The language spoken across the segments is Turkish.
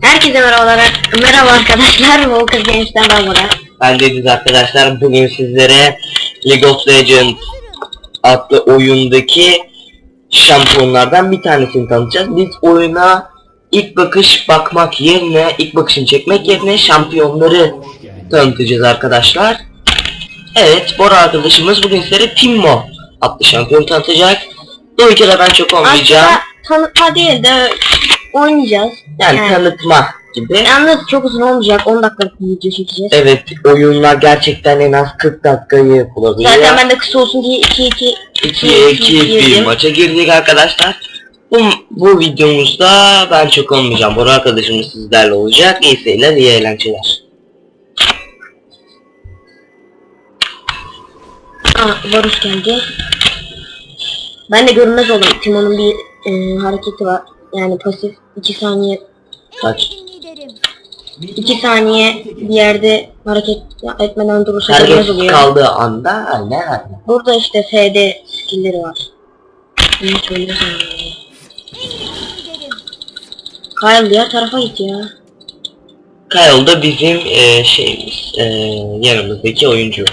Herkese merhabalar. Merhaba arkadaşlar. Volker Games'ten ben Murat. Ben Deniz arkadaşlar. Bugün sizlere League of Legends adlı oyundaki şampiyonlardan bir tanesini tanıtacağız. Biz oyuna ilk bakış bakmak yerine, ilk bakışını çekmek yerine şampiyonları tanıtacağız arkadaşlar. Evet, Bora arkadaşımız bugün sizlere Timmo adlı şampiyon tanıtacak. Bu ülkede ben çok olmayacağım. Aslında tanıtma değil de oynayacağız. Yani Yani. tanıtma gibi. Yalnız çok uzun olmayacak. 10 dakikalık bir video çekeceğiz. Evet, oyunlar gerçekten en az 40 dakikayı bulabiliyor. Zaten ben de kısa olsun diye 2 2 2 2 bir maça girdik arkadaşlar. Bu, bu videomuzda ben çok olmayacağım. Bora arkadaşımız sizlerle olacak. İyi seyirler, iyi eğlenceler. Aa, Varus geldi. Ben de görünmez oldum. Timon'un bir e, hareketi var. Yani pasif 2 saniye Kaç? 2 saniye bir yerde hareket etmeden durursa Serbest oluyor. kaldığı anda aynen. Burada işte FD skill'leri var. Söylüyorsam yani. Kyle diğer tarafa git ya. Kyle da bizim e, şeyimiz, e, yanımızdaki oyuncu.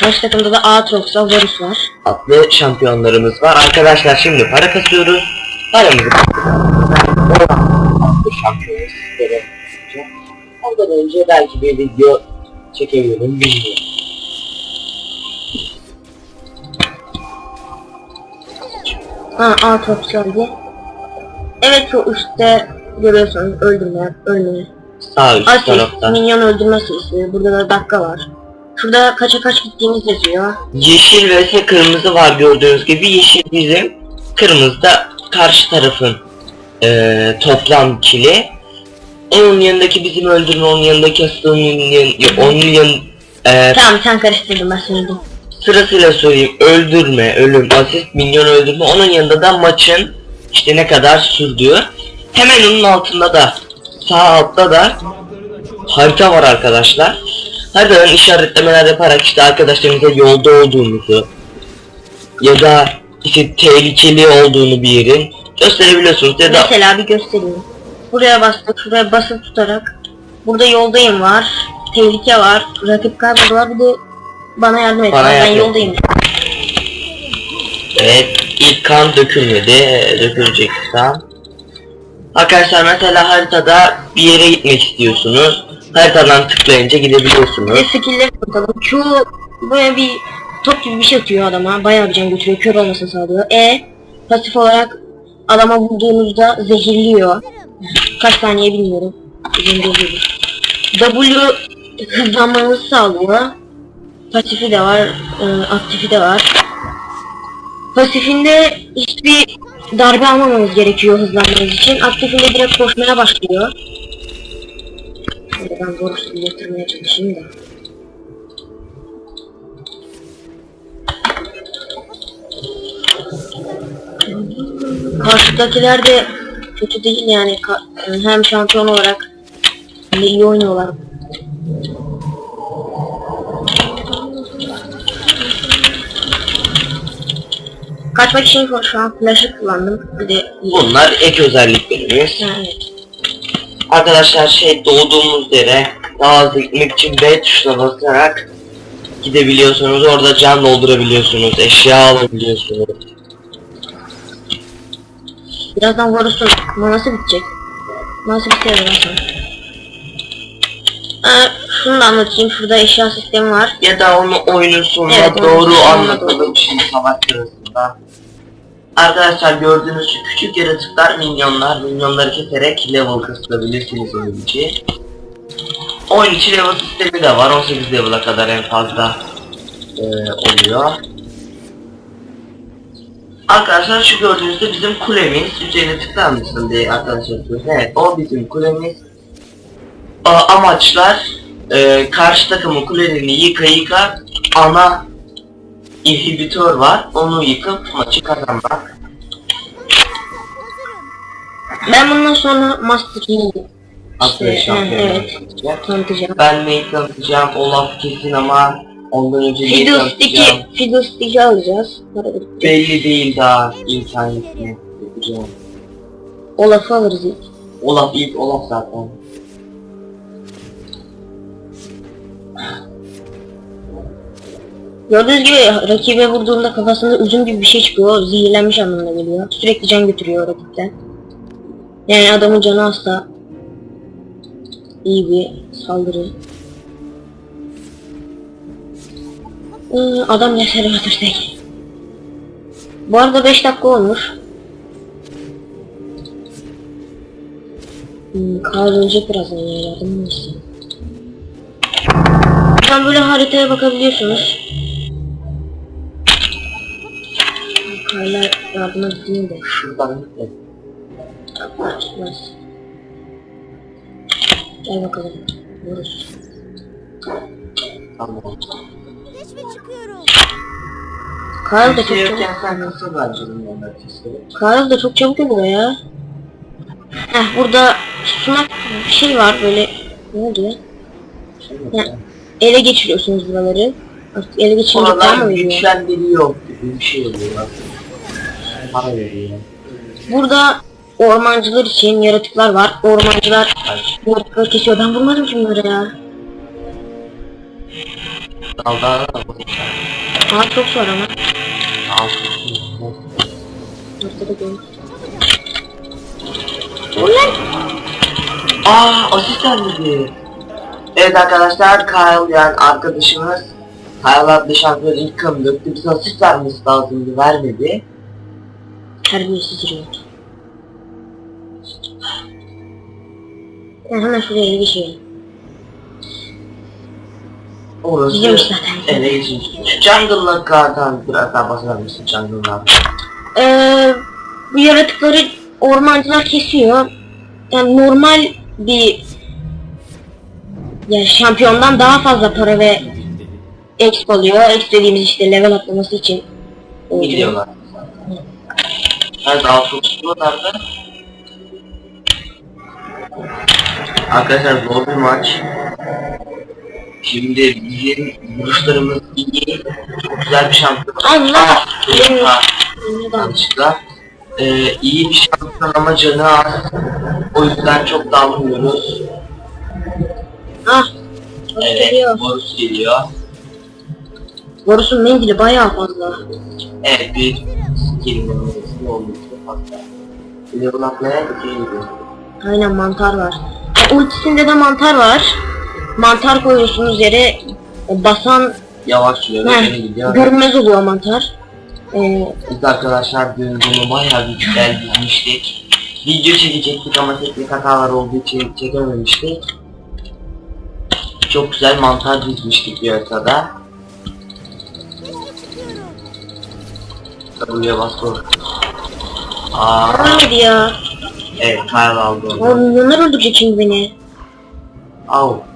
Karşı takımda da Aatrox'la Varus var. Adlı şampiyonlarımız var. Arkadaşlar şimdi para kasıyoruz. Paramızı adlı şampiyonu sizlere. Ondan önce belki bir video çekebilirim bilmiyorum. Ha Aatrox geldi. Evet şu üstte görüyorsunuz öldürme, ölme. Sağ üst Asist, tarafta. minyon öldürme sayısı. Burada da dakika var. Şurada kaça kaç gittiğimiz yazıyor. Yeşil ve kırmızı var gördüğünüz gibi. Yeşil bizim, kırmızı da karşı tarafın eee toplam kili. Onun yanındaki bizim öldürme, onun yanındaki asıl, onun yan, onun yan, eee, Tamam sen karıştırdın ben söyledim. sırasıyla söyleyeyim. Öldürme, ölüm, asist, minyon öldürme. Onun yanında da maçın işte ne kadar sürdüğü. Hemen onun altında da sağ altta da harita var arkadaşlar. Haritadan işaretlemeler yaparak işte arkadaşlarımıza yolda olduğumuzu ya da işte tehlikeli olduğunu bir yerin gösterebiliyorsunuz ya da Mesela bir göstereyim. Buraya bastık, şuraya basıp tutarak. Burada yoldayım var. Tehlike var. Rakip kayboldu var. Bir de bana yardım et. Bana Ben yardım et. yoldayım. Evet, ilk kan dökülmedi, dökülecek kan. Arkadaşlar mesela haritada bir yere gitmek istiyorsunuz. Haritadan tıklayınca Bir gidebiliyorsunuz. de skill'leri bakalım. Q böyle bir top gibi bir şey atıyor adama. Bayağı bir can götürüyor. Kör olmasını sağlıyor. E pasif olarak adama vurduğunuzda zehirliyor. Kaç saniye bilmiyorum. W hızlanmanızı sağlıyor. Pasifi de var, e, aktifi de var. Pasifinde hiçbir darbe almamanız gerekiyor hızlanmanız için. Aktifinde direkt koşmaya başlıyor. Şöyle ben borusu getirmeye çalışayım da. Karşıdakiler de kötü değil yani hem şampiyon olarak milli oynuyorlar. Kaçmak için şu an flash'ı kullandım. Bir de Bunlar ek özelliklerimiz. evet. Arkadaşlar şey doğduğumuz yere daha hızlı gitmek için B tuşuna basarak gidebiliyorsunuz. Orada can doldurabiliyorsunuz, eşya alabiliyorsunuz. Birazdan Varus'un manası bitecek. Manası bitiyor birazdan. Ee, şunu da anlatayım. Şurada eşya sistemi var. Ya da onu oyunun sonuna Evet, oyunun doğru sonuna anlatalım şimdi savaş sırasında. Arkadaşlar gördüğünüz şu küçük yaratıklar minyonlar. Minyonları keserek level kısılabilirsiniz oyun içi. Oyun içi level sistemi de var. 18 level'a kadar en fazla e, oluyor. Arkadaşlar şu gördüğünüzde bizim kulemiz. Üzerine tıklar mısın diye arkadaşlar. Evet o bizim kulemiz. A- amaçlar e, karşı takımın kulelerini yıka yıka ana inhibitör var. Onu yıkıp maçı kazanmak. Ben bundan sonra Master Aslında İşte, evet. tanıtacağım. Ben neyi tanıtacağım? Olaf kesin ama ondan önce neyi Fiddlestick'i tanıtacağım? Fiddlestick'i alacağız. Para. Belli değil daha hangisini yapacağım. Olaf'ı alırız ilk. Olaf ilk Olaf zaten. Gördüğünüz gibi rakibe vurduğunda kafasında üzüm gibi bir şey çıkıyor. Zehirlenmiş anlamına geliyor. Sürekli can götürüyor rakipten. Yani adamın canı hasta. İyi bir saldırı. Ee, adam mesela götürsek. Bu arada 5 dakika olmuş. Hmm, Karl ölecek birazdan ya yardım neyse. Buradan böyle haritaya bakabiliyorsunuz. Karla yardıma gideyim de. Şuradan. Tutmaz. Gel bakalım. Vururuz. Tamam. Keşfe çıkıyorum. Karl da çok Kimse çabuk. Karl da çok çabuk oluyor ya. Heh burada sunak bir şey var böyle. Ne oldu ya? Ya, ele geçiriyorsunuz buraları. Artık ele geçirince puan mı Oralar veriyor? güçlendiriyor gibi bir şey oluyor aslında. Para veriyor. Burada ormancılar için yaratıklar var. Ormancılar yaratıkları kesiyor. Ben vurmadım ki bunları ya. Dalda Aa çok zor ama. altı. Ortada görün. Aa asistan dedi. Evet arkadaşlar Kyle yani arkadaşımız Kyle adlı şampiyon ilk kanı döktü. Bize asist vermesi lazımdı vermedi. Terbiyesiz riyot. Ben hemen şuraya geçeyim. Orası Biliyoruz zaten. geçmiş. Şu jungle'la kardan biraz daha bahseder misin jungle'dan? Ee, bu yaratıkları ormancılar kesiyor. Yani normal bir yani şampiyondan daha fazla para ve exp alıyor. Exp dediğimiz işte level atlaması için. oluyor. Biliyorlar. Evet altı nerede? Arkadaşlar zor bir maç. Şimdi bizim vuruşlarımız iyi. Çok güzel bir şampiyon. Allah! Yanlışlıkla. Ee, iyi bir şampiyon ama canı az. O yüzden çok dalmıyoruz. Ah! Geliyor. Evet, Borus geliyor. Borusun menzili bayağı fazla. Evet, bir kelimenin oldukça fazla. Level atmaya gidiyor. Aynen mantar var. Ya, ultisinde de mantar var. Mantar koyuyorsunuz yere e, basan Yavaş sürüyor, Heh, gidiyor. görünmez oluyor mantar. Ee, Biz arkadaşlar dün bunu bayağı bir güzel dizmiştik. Video çekecektik ama teknik hatalar olduğu için çekememiştik. Çok güzel mantar dizmiştik bir çıkıyorum. W'ye bas dur. Aa, hadi ya. evet aldı onu. Oğlum bunlar öldürecek şimdi beni. Au.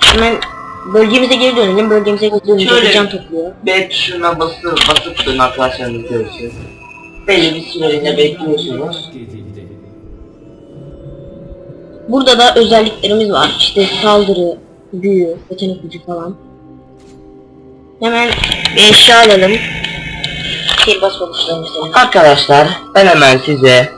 Hemen bölgemize geri dönelim. Bölgemize geri dönünce Şöyle. can topluyor. B tuşuna basıp basıp dön arkadaşlarınız görürsünüz. Belli bir süreliğine bekliyorsunuz. Burada da özelliklerimiz var. İşte saldırı, büyü, yetenek gücü falan. Hemen bir eşya alalım. Şey bas bakışlar mesela. Arkadaşlar ben hemen size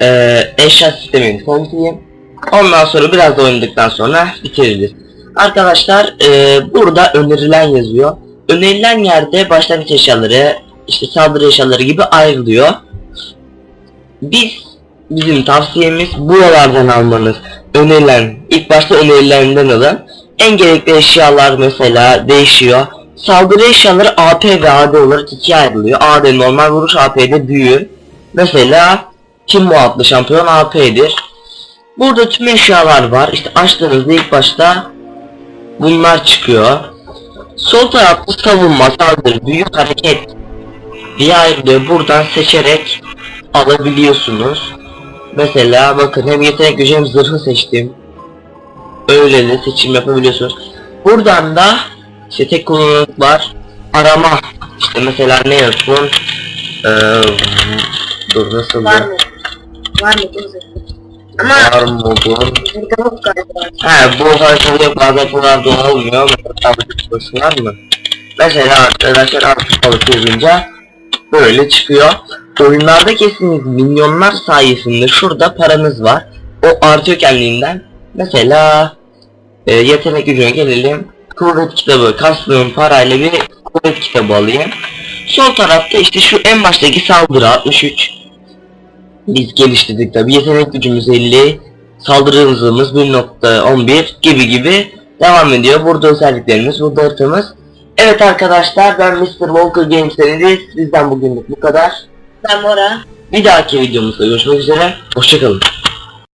eee eşya sistemini tanıtayım. Ondan sonra biraz da oynadıktan sonra bitiririz. Arkadaşlar eee, burada önerilen yazıyor. Önerilen yerde başlangıç eşyaları, işte saldırı eşyaları gibi ayrılıyor. Biz bizim tavsiyemiz buralardan almanız. Önerilen, ilk başta önerilerinden alın. En gerekli eşyalar mesela değişiyor. Saldırı eşyaları AP ve AD olarak ikiye ayrılıyor. AD normal vuruş, AP'de büyü. Mesela Kim adlı şampiyon AP'dir. Burada tüm eşyalar var. İşte açtığınızda ilk başta bunlar çıkıyor. Sol tarafta savunma, saldırı, büyük hareket diye ayrılıyor. Buradan seçerek alabiliyorsunuz. Mesela bakın hem yetenek gücü hem zırhı seçtim. Öyle de seçim yapabiliyorsunuz. Buradan da işte tek kullanımlık var. Arama. İşte mesela ne yapın? Ee, dur nasıl Var mı? Var mı? Ama bu? burada yok galiba. He bu haritada yok bazen bunlarda olmuyor. Mesela başlar mı? Mesela arkadaşlar artık balık yazınca böyle çıkıyor. oyunlarda kestiğiniz milyonlar sayesinde şurada paranız var. O artıyor kendiliğinden. Mesela e, yetenek gücüne gelelim. Kuvvet kitabı kastığım parayla bir kuvvet kitabı alayım. Sol tarafta işte şu en baştaki saldırı 63. Biz geliştirdik tabi. Yetenek gücümüz 50. Saldırı hızımız 1.11 gibi gibi devam ediyor. Burada özelliklerimiz, burada haritamız. Evet arkadaşlar ben Mr. Walker Games Deniz. Sizden bugünlük bu kadar. Ben Bora. Bir dahaki videomuzda görüşmek üzere. Hoşçakalın.